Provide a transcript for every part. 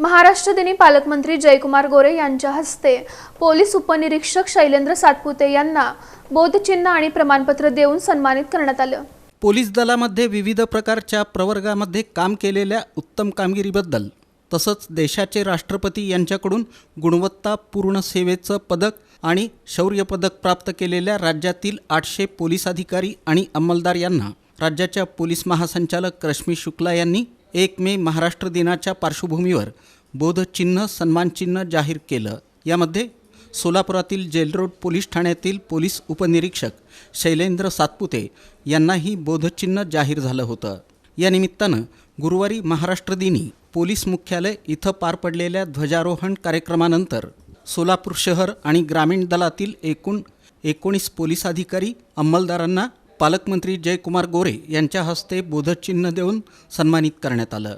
महाराष्ट्र दिनी पालकमंत्री जयकुमार गोरे यांच्या हस्ते पोलीस उपनिरीक्षक शैलेंद्र सातपुते यांना बोधचिन्ह आणि प्रमाणपत्र देऊन सन्मानित करण्यात आलं. पोलीस दलामध्ये विविध प्रकारच्या प्रवर्गामध्ये काम केलेल्या उत्तम कामगिरीबद्दल तसंच देशाचे राष्ट्रपती यांच्याकडून गुणवत्तापूर्ण सेवेचं पदक आणि शौर्य पदक प्राप्त केलेल्या राज्यातील आठशे पोलीस अधिकारी आणि अंमलदार यांना राज्याच्या पोलीस महासंचालक रश्मी शुक्ला यांनी एक मे महाराष्ट्र दिनाच्या पार्श्वभूमीवर बोधचिन्ह सन्मानचिन्ह जाहीर केलं. यामध्ये सोलापुरातील जेल रोड पोलीस ठाण्यातील पोलीस उपनिरीक्षक शैलेंद्र सातपुते यांनाही बोधचिन्ह जाहीर झालं होतं. या निमित्तानं गुरुवारी महाराष्ट्र दिनी पोलीस मुख्यालय इथं पार पडलेल्या ध्वजारोहण कार्यक्रमानंतर सोलापूर शहर आणि ग्रामीण दलातील एकूण एकोणीस पोलीस अधिकारी अंमलदारांना पालकमंत्री जयकुमार गोरे यांच्या हस्ते बोधचिन्ह देऊन सन्मानित करण्यात आलं.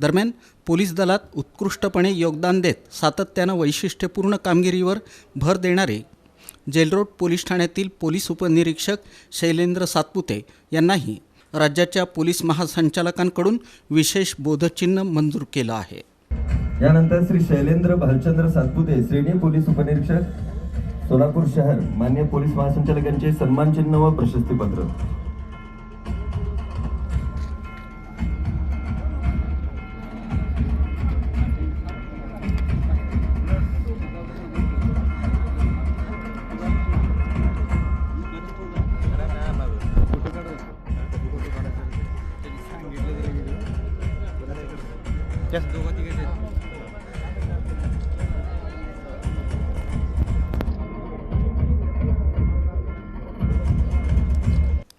दरम्यान पोलीस दलात उत्कृष्टपणे योगदान देत सातत्यानं वैशिष्ट्यपूर्ण कामगिरीवर भर देणारे जेलरोड पोलीस ठाण्यातील पोलीस उपनिरीक्षक शैलेंद्र सातपुते यांनाही राज्याच्या पोलीस महासंचालकांकडून विशेष बोधचिन्ह मंजूर केलं आहे. यानंतर श्री शैलेंद्र भालचंद्र सातपुते श्रेणी पोलीस उपनिरीक्षक सोलापूर शहर मान्य पोलीस महासंचालक यांचे सन्मान चिन्ह व प्रशस्तीपत्र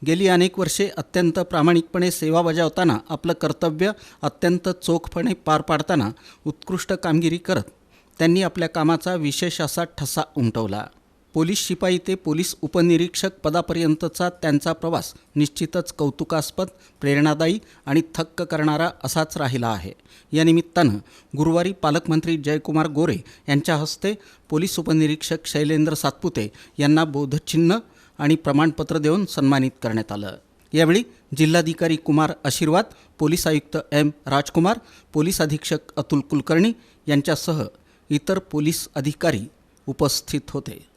गेली अनेक वर्षे अत्यंत प्रामाणिकपणे सेवा बजावताना आपलं कर्तव्य अत्यंत चोखपणे पार पाडताना उत्कृष्ट कामगिरी करत त्यांनी आपल्या कामाचा विशेष असा ठसा उमटवला. पोलीस शिपाई ते पोलीस उपनिरीक्षक पदापर्यंतचा त्यांचा प्रवास निश्चितच कौतुकास्पद प्रेरणादायी आणि थक्क करणारा असाच राहिला आहे. या निमित्तानं गुरुवारी पालकमंत्री जयकुमार गोरे यांच्या हस्ते पोलीस उपनिरीक्षक शैलेंद्र सातपुते यांना बोधचिन्ह आणि प्रमाणपत्र देऊन सन्मानित करण्यात आलं. यावेळी जिल्हाधिकारी कुमार आशीर्वाद पोलीस आयुक्त एम राजकुमार पोलीस अधीक्षक अतुल कुलकर्णी यांच्यासह इतर पोलीस अधिकारी उपस्थित होते.